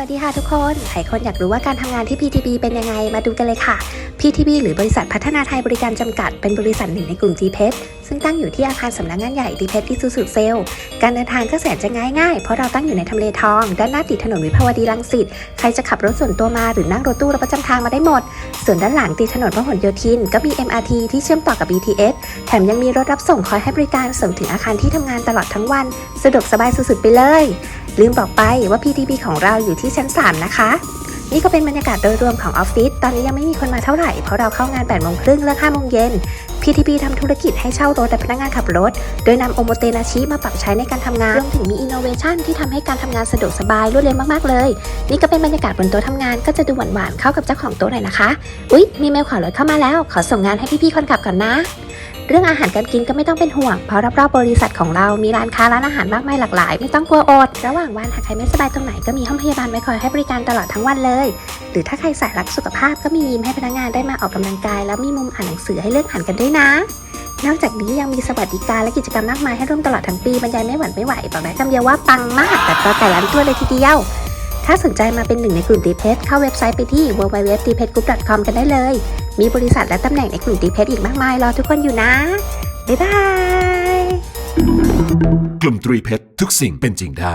วัสดีค่ะทุกคน หลายคนอยากรู้ว่าการทำงานที่ PTB เป็นยังไง มาดูกันเลยค่ะ PTB หรือบริษัทพัฒนาไทยบริการจำกัด เป็นบริษัทหนึ่งในกลุ่ม g p e t ซึ่งตั้งอยู่ที่อาคารสำนักงานใหญ่ g p e t ที่สุสุเซล การเดินทางก็แสนจะง่ายง่ายเพราะเราตั้งอยู่ในทำเลทอง ด้านหน้าติดถนนวิภาวดีรังสิต ใครจะขับรถส่วนตัวมาหรือนั่งรถตู้รับประจำทางมาได้หมด ส่วนด้านหลังติดถนนพหลโยธิน ก็มี MRT ที่เชื่อมต่อกับ BTS แถมยังมีรถรับส่งคอยให้บริการส่งถึงอาคารที่ทำงานตลอดทั้งวัน สะดวกสบายสุดๆไปเลย ลืมบอกไปว่า PTB ของเราอยู่ที่ชั้น 3 นะคะ นี่ก็เป็นบรรยากาศโดยรวมของออฟฟิศ ตอนนี้ยังไม่มีคนมาเท่าไหร่ เพราะเราเข้างาน8โมงครึ่งเลิก5โมงเย็น PTB ทำธุรกิจให้เช่ารถและพนักงานขับรถ โดยนำโอโมเตนาชิมาปรับใช้ในการทำงาน รวมถึงมีอินโนเวชันที่ทำให้การทำงานสะดวกสบายรวดเร็วมาก ๆ เลย นี่ก็เป็นบรรยากาศบนโต๊ะทำงานก็จะดูหวานๆเข้ากับเจ้าของโต๊ะหน่อยนะคะ อุ๊ย มีเมลขอรถเข้ามาแล้ว ขอส่งงานให้พี่ๆคนขับก่อนนะ เรื่องอาหารการกินก็ไม่ต้องเป็นห่วง เพราะรอบๆบริษัทของเรามีร้านค้าร้านอาหารมากมายหลากหลาย ไม่ต้องกลัวอด ระหว่างวันหากใครไม่สบายตรงไหนก็มีห้องพยาบาลไว้คอยให้บริการตลอดทั้งวันเลย หรือถ้าใครสายรักสุขภาพก็มียิมให้พนักงานได้มาออกกำลังกาย แล้วมีมุมอ่านหนังสือให้เลือกอ่านกันด้วยนะ นอกจากนี้ยังมีสวัสดิการและกิจกรรมมากมายให้ร่วมตลอดทั้งปีบรรยายไม่หวั่นไม่ไหวบอกได้คำเดียวว่าปังมากแต่ตัวแต่ล้านตัวเลยทีเดียวถ้าสนใจมาเป็นหนึ่งในกลุ่มดีเพชเข้าเว็บไซต์ไปที่ www.dpetgroup.com กันได้เลย มีบริษัทและตำแหน่งในกลุ่มดีเพชอีกมากมายรอทุกคนอยู่นะ บ๊ายบาย กลุ่มตรีเพชรทุกสิ่งเป็นจริงได้